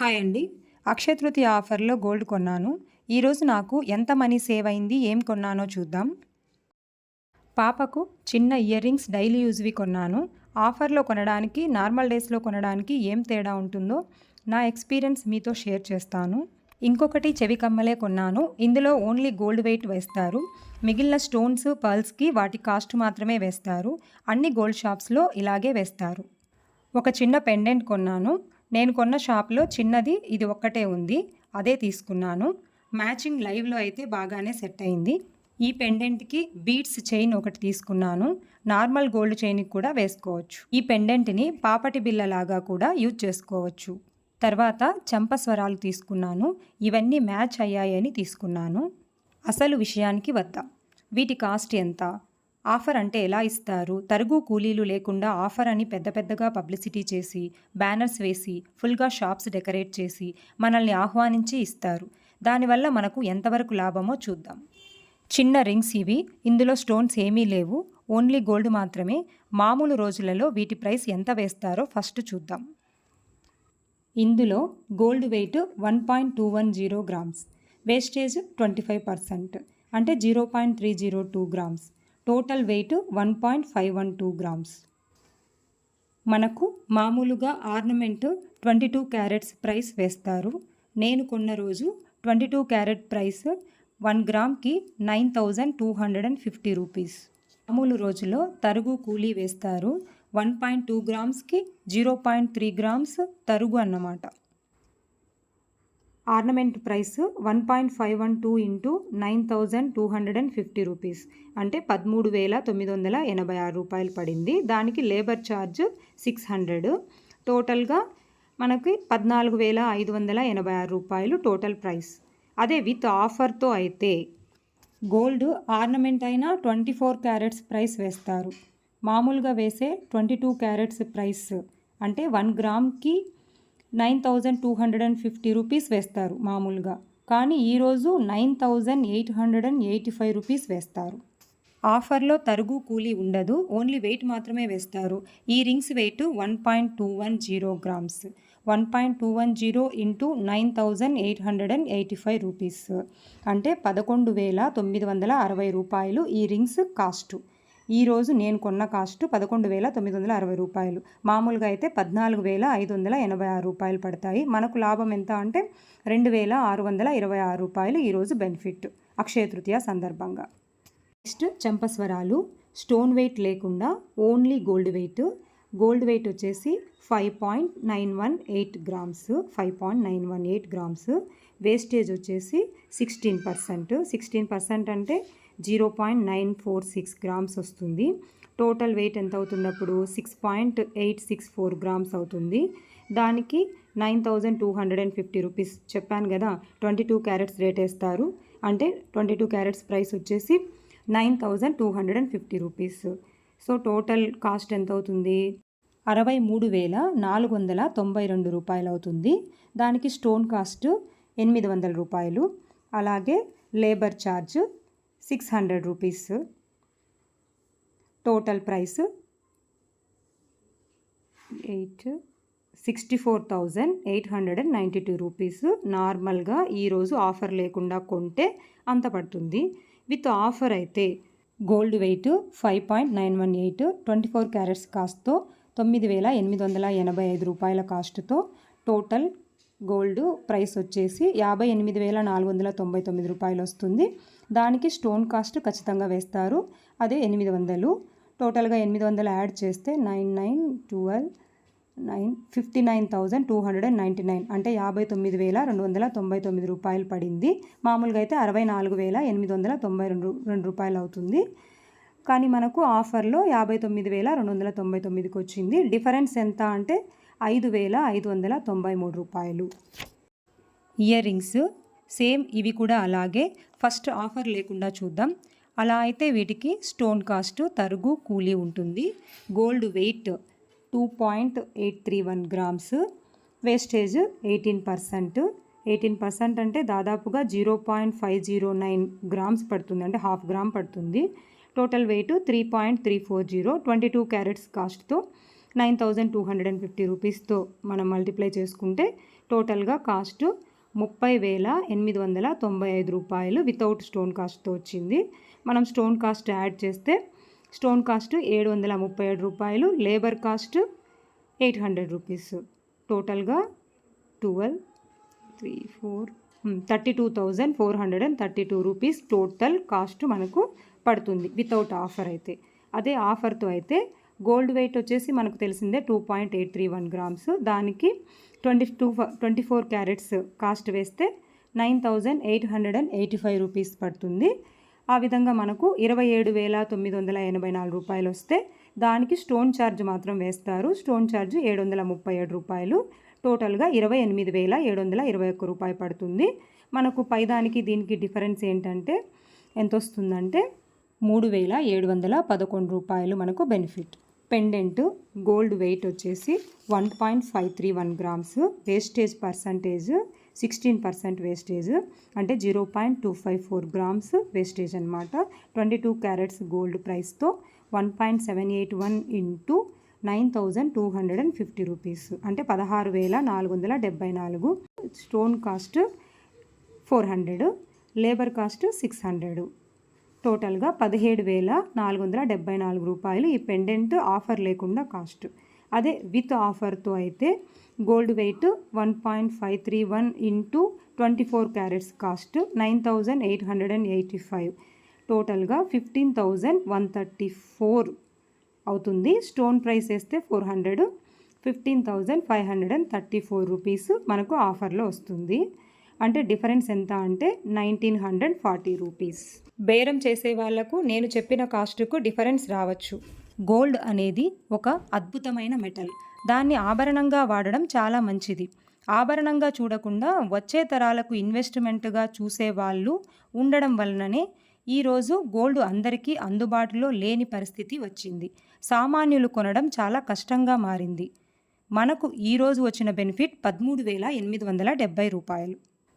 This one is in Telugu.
హాయ్ అండి. అక్షయ తృతీయ ఆఫర్లో గోల్డ్ కొన్నాను. ఈరోజు నాకు ఎంత మనీ సేవ్ అయింది? ఏం కొన్నానో చూద్దాం. పాపకు చిన్న ఇయర్ రింగ్స్ డైలీ యూజ్వి కొన్నాను. ఆఫర్లో కొనడానికి నార్మల్ డేస్లో కొనడానికి ఏం తేడా ఉంటుందో నా ఎక్స్పీరియన్స్ మీతో షేర్ చేస్తాను. ఇంకొకటి చెవి కమ్మలే కొన్నాను. ఇందులో ఓన్లీ గోల్డ్ వెయిట్ వేస్తారు. మిగిలిన స్టోన్స్ పర్ల్స్కి వాటి కాస్ట్ మాత్రమే వేస్తారు. అన్ని గోల్డ్ షాప్స్లో ఇలాగే వేస్తారు. ఒక చిన్న పెండెంట్ కొన్నాను. నేను కొన్న షాప్లో చిన్నది ఇది ఒక్కటే ఉంది. అదే తీసుకున్నాను. మ్యాచింగ్ లైవ్లో అయితే బాగానే సెట్ అయింది. ఈ పెండెంట్కి బీడ్స్ చైన్ ఒకటి తీసుకున్నాను. నార్మల్ గోల్డ్ చైన్కి కూడా వేసుకోవచ్చు. ఈ పెండెంట్ని పాపటి బిల్లలాగా కూడా యూజ్ చేసుకోవచ్చు. తర్వాత చంపస్వరాలు తీసుకున్నాను. ఇవన్నీ మ్యాచ్ అయ్యాయని తీసుకున్నాను. అసలు విషయానికి వద్దాం. వీటి కాస్ట్ ఎంత? ఆఫర్ అంటే ఎలా ఇస్తారు? తరుగు కూలీలు లేకుండా ఆఫర్ అని పెద్ద పెద్దగా పబ్లిసిటీ చేసి బ్యానర్స్ వేసి ఫుల్గా షాప్స్ డెకరేట్ చేసి మనల్ని ఆహ్వానించి ఇస్తారు. దానివల్ల మనకు ఎంతవరకు లాభమో చూద్దాం. చిన్న రింగ్స్ ఇవి. ఇందులో స్టోన్స్ ఏమీ లేవు. ఓన్లీ గోల్డ్ మాత్రమే. మామూలు రోజులలో వీటి ప్రైస్ ఎంత వేస్తారో ఫస్ట్ చూద్దాం. ఇందులో gold weight one point two one zero grams. Wastage twenty five percent. అంటే zero point three zero two grams. Total weight one point five one two grams. మనకు మామూలుగా ornament twenty two carats price వేస్తారు. నేను కొన్న రోజు twenty two carat price one గ్రామ్కి nine thousand two hundred and fifty rupees. మామూలు రోజులో తరుగు కూలీ వేస్తారు. వన్ పాయింట్ టూ గ్రామ్స్కి జీరో పాయింట్ త్రీ గ్రామ్స్ తరుగు అన్నమాట. Ornament price one point five one two into nine thousand two hundred and fifty rupees. అంటే పదమూడు వేల తొమ్మిది వందల ఎనభై ఆరు రూపాయలు పడింది. దానికి లేబర్ ఛార్జ్ సిక్స్ హండ్రెడ్. టోటల్గా మనకి పద్నాలుగు వేల ఐదు వందల ఎనభై ఆరు రూపాయలు టోటల్ ప్రైస్. అదే విత్ ఆఫర్తో అయితే గోల్డ్ ఆర్నమెంట్ అయినా ట్వంటీ ఫోర్ క్యారెట్స్ ప్రైస్ వేస్తారు. మామూలుగా వేసే ట్వంటీ టూ క్యారెట్స్ ప్రైస్. అంటే one గ్రామ్కి nine thousand two hundred and fifty rupees వేస్తారు మామూలుగా. కానీ ఈరోజు nine thousand eight hundred and eighty five rupees వేస్తారు. ఆఫర్లో తరుగు కూలీ ఉండదు ఓన్లీ వెయిట్ మాత్రమే వేస్తారు. ఈ rings weight one point two one zero grams. One point two one zero into nine thousand eight hundred and eighty five rupees. అంటే పదకొండు వేల తొమ్మిది వందల అరవై రూపాయలు ఈ రింగ్స్ కాస్టు. ఈరోజు నేను కొన్న కాస్ట్ పదకొండు వేల తొమ్మిది వందల అరవై రూపాయలు. మామూలుగా అయితే పద్నాలుగు వేల ఐదు వందల ఎనభై ఆరు రూపాయలు పడతాయి. మనకు లాభం ఎంత అంటే రెండు వేల ఆరు వందల ఇరవై ఆరు రూపాయలు ఈరోజు బెనిఫిట్. అక్షయ తృతీయ సందర్భంగా. నెక్స్ట్ చంపస్వరాలు. స్టోన్ వెయిట్ లేకుండా only gold weight. Gold weight వచ్చేసి five point nine one eight grams. Five point nine one eight grams. Wastage వచ్చేసి సిక్స్టీన్ పర్సెంట్. సిక్స్టీన్ పర్సెంట్ అంటే zero point nine four six grams వస్తుంది. టోటల్ వెయిట్ ఎంత అవుతుంది అప్పుడు six point eight six four grams అవుతుంది. దానికి nine thousand two hundred and fifty rupees చెప్పాను కదా. ట్వంటీ టూ క్యారెట్స్ రేట్ వేస్తారు. అంటే ట్వంటీ టూ క్యారెట్స్ ప్రైస్ వచ్చేసి nine thousand two hundred and fifty rupees. So total cost ఎంత అవుతుంది? అరవై మూడు వేల నాలుగు వందల తొంభై రెండు రూపాయలు అవుతుంది. దానికి స్టోన్ కాస్ట్ ఎనిమిది వందల రూపాయలు. అలాగే labour charge six hundred rupees. Total price eight sixty four thousand eight hundred and ninety two rupees. నార్మల్గా ఈరోజు ఆఫర్ లేకుండా కొంటే అంత పడుతుంది. విత్ ఆఫర్ అయితే gold weight five point nine one eight twenty four carats కాస్ట్తో తొమ్మిది వేల ఎనిమిది వందల ఎనభై ఐదు రూపాయల కాస్ట్తో టోటల్ గోల్డ్ ప్రైస్ వచ్చేసి యాభై ఎనిమిది వేల నాలుగు వందల తొంభై తొమ్మిది రూపాయలు వస్తుంది. దానికి స్టోన్ కాస్ట్ ఖచ్చితంగా వేస్తారు. అదే ఎనిమిది వందలు. టోటల్గా ఎనిమిది వందలు యాడ్ చేస్తే nine nine twelve nine fifty nine thousand two hundred and ninety nine. అంటే యాభై తొమ్మిది వేల రెండు వందల తొంభై తొమ్మిది రూపాయలు పడింది. మామూలుగా అయితే అరవై నాలుగు వేల ఎనిమిది వందల తొంభై రెండు రెండు రూపాయలు అవుతుంది. కానీ మనకు ఆఫర్లో యాభై తొమ్మిది వేల రెండు వందల తొంభై తొమ్మిదికి వచ్చింది. డిఫరెన్స్ ఎంత అంటే ఐదు వేల ఐదు వందల తొంభై మూడు రూపాయలు. ఇయర్ రింగ్స్ సేమ్ ఇవి కూడా అలాగే ఫస్ట్ ఆఫర్ లేకుండా చూద్దాం. అలా అయితే వీటికి స్టోన్ కాస్ట్ తరుగు కూలీ ఉంటుంది. Gold weight two point eight three one grams. Wastage eighteen percent eighteen percent అంటే దాదాపుగా zero point five zero nine grams పడుతుంది. అంటే హాఫ్ గ్రామ్ పడుతుంది. Total weight three point three four zero twenty two carats కాస్ట్తో nine thousand two hundred and fifty రూపీస్తో మనం మల్టిప్లై చేసుకుంటే టోటల్గా కాస్ట్ ముప్పై వేల ఎనిమిది వందల తొంభై ఐదు రూపాయలు వితౌట్ స్టోన్ కాస్ట్తో వచ్చింది. మనం స్టోన్ కాస్ట్ యాడ్ చేస్తే స్టోన్ కాస్ట్ ఏడు వందల ముప్పై ఏడు రూపాయలు labour cost eight hundred rupees టోటల్గా twelve three four thirty two thousand four hundred and thirty two rupees total cost మనకు పడుతుంది వితౌట్ ఆఫర్ అయితే. అదే ఆఫర్తో అయితే గోల్డ్ వెయిట్ వచ్చేసి మనకు తెలిసిందే two point eight three one grams. దానికి twenty two twenty four carats cost వేస్తే nine thousand eight hundred and eighty five rupees పడుతుంది. ఆ విధంగా మనకు ఇరవై ఏడు వేల తొమ్మిది వందల ఎనభై నాలుగు రూపాయలు వస్తే దానికి స్టోన్ ఛార్జ్ మాత్రం వేస్తారు. స్టోన్ ఛార్జ్ ఏడు వందల ముప్పై ఏడు రూపాయలు. టోటల్గా ఇరవై ఎనిమిది వేల ఏడు వందల ఇరవై ఒక్క రూపాయి పడుతుంది. మనకు పైదానికి దీనికి డిఫరెన్స్ ఏంటంటే ఎంత వస్తుందంటే మూడు వేల ఏడు వందల పదకొండు రూపాయలు మనకు బెనిఫిట్ పెండెంట్ గోల్డ్ వెయిట్ వచ్చేసి one point five three one grams wastage percentage sixteen percent wastage అంటే zero point two five four grams wastage అనమాట ట్వంటీ టూ క్యారెట్స్ గోల్డ్ ప్రైస్తో one point seven eight one into nine thousand two hundred and fifty rupees అంటే పదహారు వేల నాలుగు వందల డెబ్బై నాలుగు. Stone cost four hundred labour cost six hundred టోటల్గా పదిహేడు వేల నాలుగు వందల డెబ్బై నాలుగు రూపాయలు ఈ పెండెంట్ ఆఫర్ లేకుండా కాస్ట్. అదే విత్ ఆఫర్తో అయితే gold weight one point five three one into twenty four carats cost nine thousand eight hundred and eighty five. టోటల్గా fifteen thousand one thirty four అవుతుంది. స్టోన్ ప్రైస్ వేస్తే four hundred fifteen thousand five hundred and thirty four rupees మనకు ఆఫర్లో వస్తుంది. అంటే డిఫరెన్స్ ఎంత అంటే నైన్టీన్ హండ్రెడ్ ఫార్టీ రూపీస్. బేరం చేసే వాళ్ళకు నేను చెప్పిన కాస్ట్కు డిఫరెన్స్ రావచ్చు. గోల్డ్ అనేది ఒక అద్భుతమైన మెటల్. దాన్ని ఆభరణంగా వాడడం చాలా మంచిది. ఆభరణంగా చూడకుండా వచ్చే తరాలకు ఇన్వెస్ట్మెంట్గా చూసే వాళ్ళు ఉండడం వలననే ఈరోజు గోల్డ్ అందరికీ అందుబాటులో లేని పరిస్థితి వచ్చింది. సామాన్యులు కొనడం చాలా కష్టంగా మారింది. మనకు ఈరోజు వచ్చిన బెనిఫిట్ పదమూడు వేల ఎనిమిది వందల డెబ్బై రూపాయలు.